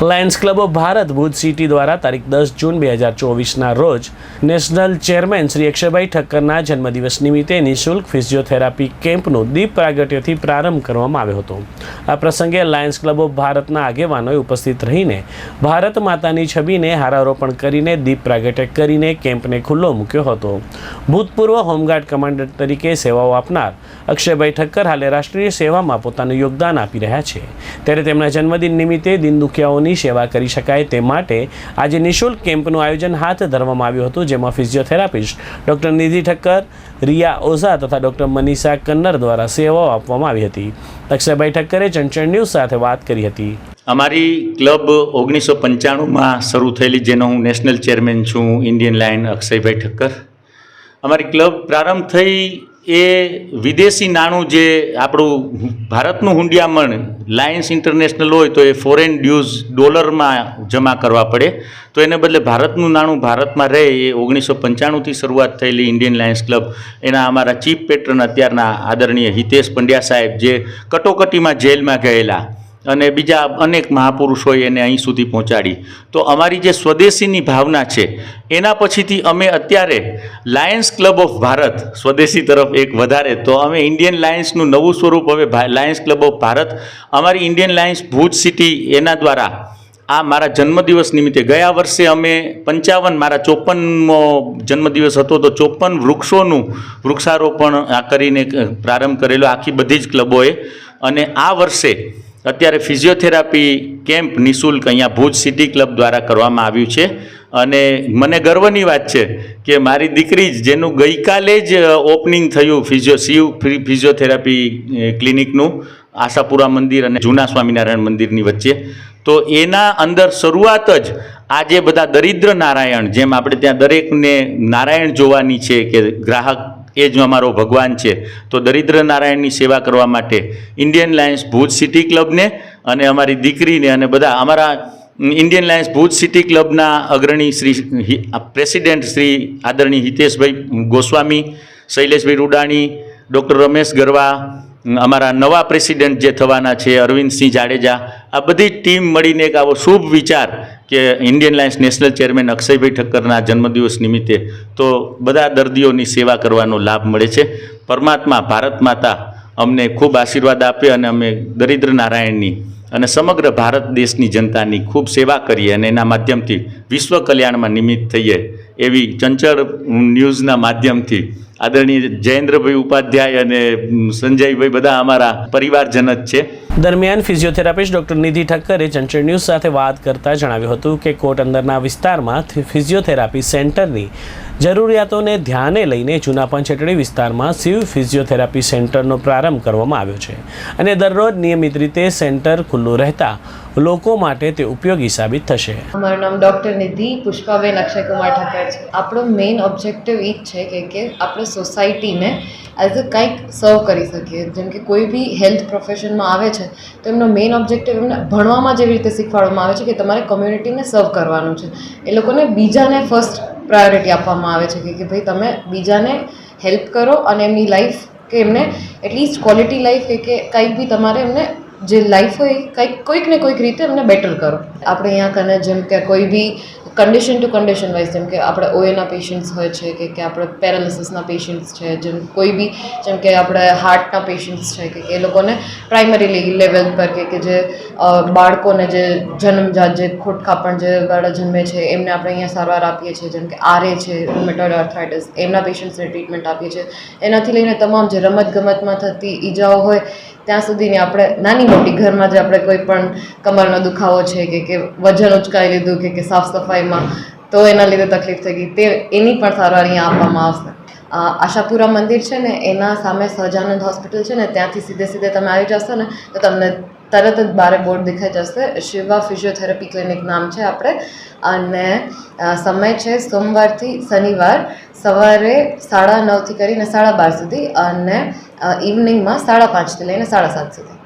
Lions club of Bharat Bhuj city દ્વારા તારીખ દસ જૂન બે હજાર ચોવીસના રોજ નેશનલ ચેરમેન શ્રી અક્ષયભાઈ ઠક્કરના જન્મદિવસ નિમિત્તે નિઃશુલ્ક ફિઝિયોથેરાપી કેમ્પનું દીપ પ્રાગટ્યથી પ્રારંભ કરવામાં આવ્યો હતો. આ પ્રસંગે લાયન્સ ક્લબ ઓફ ભારતના આગેવાનોએ ઉપસ્થિત રહીને ભારત માતાની છબીને હારારોપણ કરીને દીપ પ્રાગટ્ય કરીને કેમ્પને ખુલ્લો મૂક્યો હતો. ભૂતપૂર્વ હોમગાર્ડ કમાન્ડર તરીકે સેવાઓ આપનાર અક્ષયભાઈ ઠક્કર હાલે રાષ્ટ્રીય સેવામાં પોતાનું યોગદાન આપી રહ્યા છે. ત્યારે તેમના જન્મદિન નિમિત્તે દિન દુખિયાઓની સેવા કરી શકાય તે માટે આજે નિઃશુલ્ક કેમ્પનું આયોજન હાથ ધરવામાં આવ્યું હતું, જેમાં ફિઝિયોથેરાપિસ્ટ ડૉક્ટર નિધિ ઠક્કર, રિયા ઓઝા તથા ડૉક્ટર મનીષા કન્નર દ્વારા સેવાઓ આપવામાં આવી હતી. અક્ષયભાઈ ઠક્કરે ચંચળ ન્યૂઝ સાથે વાત કરી હતી. અમારી ક્લબ ઓગણીસો પંચાણુંમાં શરૂ થયેલી, જેનો હું નેશનલ ચેરમેન છું, ઇન્ડિયન લાઇન અક્ષયભાઈ ઠક્કર. અમારી ક્લબ પ્રારંભ થઈ એ વિદેશી નાણું જે આપણું ભારતનું હુંડિયામણ લાયન્સ ઇન્ટરનેશનલ હોય તો એ ફોરેન ડ્યુઝ ડોલરમાં જમા કરવા પડે. તો એને બદલે ભારતનું નાણું ભારતમાં રહે એ ઓગણીસો પંચાણુંથી શરૂઆત થયેલી ઇન્ડિયન લાયન્સ ક્લબ એના અમારા ચીફ પેટ્રન અત્યારના આદરણીય હિતેશ પંડ્યા સાહેબ જે કટોકટીમાં જેલમાં ગયેલા. અને બીજા અનેક મહાપુરુષોએ એને અહીં સુધી પહોંચાડી. તો અમારી જે સ્વદેશીની ભાવના છે, એના પછીથી અમે અત્યારે લાયન્સ ક્લબ ઓફ ભારત સ્વદેશી તરફ એક વધારે, તો અમે ઇન્ડિયન લાયન્સનું નવું સ્વરૂપ હવે લાયન્સ ક્લબ ઓફ ભારત અમારી ઇન્ડિયન લાયન્સ ભુજ સિટી એના દ્વારા આ મારા જન્મદિવસ નિમિત્તે, ગયા વર્ષે અમે પંચાવન, મારા ચોપનમો જન્મદિવસ હતો, તો ચોપન વૃક્ષોનું વૃક્ષારોપણ આ કરીને પ્રારંભ કરેલો આખી બધી જ ક્લબોએ અને આ વર્ષે અત્યારે ફિઝિયોથેરાપી કેમ્પ નિઃશુલ્ક અહીંયા ભુજ સિટી ક્લબ દ્વારા કરવામાં આવ્યું છે. અને મને ગર્વની વાત છે કે મારી દીકરી જ, જેનું ગઈકાલે જ ઓપનિંગ થયું ફિઝિયો શિવ ફિઝિયોથેરાપી ક્લિનિકનું, આશાપુરા મંદિર અને જૂના સ્વામિનારાયણ મંદિરની વચ્ચે. તો એના અંદર શરૂઆત જ આ જે બધા દરિદ્ર નારાયણ, જેમ આપણે ત્યાં દરેકને નારાયણ જોવાની છે કે ગ્રાહક એ જ અમારો ભગવાન છે. તો દરિદ્ર નારાયણની સેવા કરવા માટે ઇન્ડિયન લાયન્સ ભુજ સિટી ક્લબને અને અમારી દીકરીને અને બધા અમારા ઇન્ડિયન લાયન્સ ભુજ સિટી ક્લબના અગ્રણી શ્રી પ્રેસિડેન્ટ શ્રી આદરણીય હિતેશભાઈ ગોસ્વામી, શૈલેષભાઈ રૂડાણી, ડૉક્ટર રમેશ ગરવા અમારા નવા પ્રેસિડેન્ટ જે થવાના છે, અરવિંદસિંહ જાડેજા, આ બધી ટીમ મળીને એક આવો શુભ વિચાર કે Indian lions national chairman Akshaybhai ઠક્કરના જન્મદિવસ નિમિત્તે તો બધા દર્દીઓની સેવા કરવાનો લાભ મળે છે. પરમાત્મા, ભારત માતા અમને ખૂબ આશીર્વાદ આપે અને અમે દરિદ્ર નારાયણની અને સમગ્ર ભારત દેશની જનતાની ખૂબ સેવા કરીએ અને એના માધ્યમથી વિશ્વ કલ્યાણમાં નિમિત્ત થઈએ એવી ચંચળ ન્યૂઝના માધ્યમથી આદરણીય જયેન્દ્રભાઈ ઉપાધ્યાય અને સંજયભાઈ બધા અમારા પરિવારજન જ છે. દરમિયાન ફિઝિયોથેરાપિસ્ટ ડૉક્ટર નિધિ ઠક્કરે ચંચળ ન્યૂઝ સાથે વાત કરતા જણાવ્યું હતું કે કોટ અંદરના વિસ્તારમાં ફિઝિયોથેરાપી સેન્ટરની જરૂરિયાતોને ધ્યાને લઈને જૂના પંચેટડી વિસ્તારમાં શિવ ફિઝિયોથેરાપી સેન્ટરનો પ્રારંભ કરવામાં આવ્યો છે. અને દરરોજ નિયમિત રીતે સેન્ટર ખુલ્લું રહેતા લોકો માટે તે ઉપયોગી સાબિત થશે. મારું નામ ડૉક્ટર નિધિ પુષ્પાબેન અક્ષયકુમાર ઠક્કર છે. આપણો મેઇન ઓબ્જેક્ટિવ એ જ છે કે કે આપણે સોસાયટીને એઝ અ કંઈક સર્વ કરી શકીએ. જેમ કે કોઈ બી હેલ્થ પ્રોફેશનમાં આવે છે, તો એમનો મેઇન ઓબ્જેક્ટિવ એમને ભણવામાં જેવી રીતે શીખવાડવામાં આવે છે કે તમારે કમ્યુનિટીને સર્વ કરવાનું છે. એ લોકોને બીજાને ફર્સ્ટ પ્રાયોરિટી આપવામાં આવે છે કે ભાઈ તમે બીજાને હેલ્પ કરો અને એમની લાઈફ કે એમને એટલીસ્ટ ક્વોલિટી લાઈફ કે કંઈક બી તમારે એમને જે લાઈફ હોય, કંઈક, કોઈક ને કોઈક રીતે એમને બેટર કરો. આપણે અહીંયા કને જેમ કે કોઈ બી કન્ડિશન ટુ કન્ડિશન વાઇઝ જેમ કે આપણે ઓએના પેશન્ટ્સ હોય છે કે કે આપણે પેરાલિસિસના પેશન્ટ્સ છે, જેમ કોઈ બી, જેમ કે આપણે હાર્ટના પેશન્ટ્સ છે કે એ લોકોને પ્રાઇમરી લેવલ પર કે કે જે બાળકોને જે જન્મજાત, જે ખોટખાપણ જે બાળક જન્મે છે, એમને આપણે અહીંયા સારવાર આપીએ છીએ, જેમ કે આરે છે રૂમેટોઇડ આર્થરાઇટિસ એમના પેશન્ટ્સને ટ્રીટમેન્ટ આપીએ છીએ. એનાથી લઈને તમામ જે રમતગમતમાં થતી ઈજાઓ હોય, ત્યાં સુધીની આપણે નાની મોટી ઘરમાં જે આપણે કોઈ પણ કમરનો દુખાવો છે કે કે વજન ઉચકાઈ લીધું કે કે સાફ સફાઈમાં, તો એના લીધે તકલીફ થઈ ગઈ. તે એની પણ સારવાર અહીંયા આપવામાં આવશે. આશાપુરા મંદિર છે ને, એના સામે સહજાનંદ હોસ્પિટલ છે ને, ત્યાંથી સીધે સીધે તમે આવી જશો ને, તો તમને તરત જ બારે બોર્ડ દેખાઈ જશે. શિવા ફિઝિયોથેરાપી ક્લિનિક નામ છે આપણે. અને સમય છે સોમવારથી શનિવાર, સવારે સાડા નવથી કરીને સાડા બાર સુધી અને ઇવનિંગમાં સાડા પાંચથી લઈને સાડા સાત સુધી.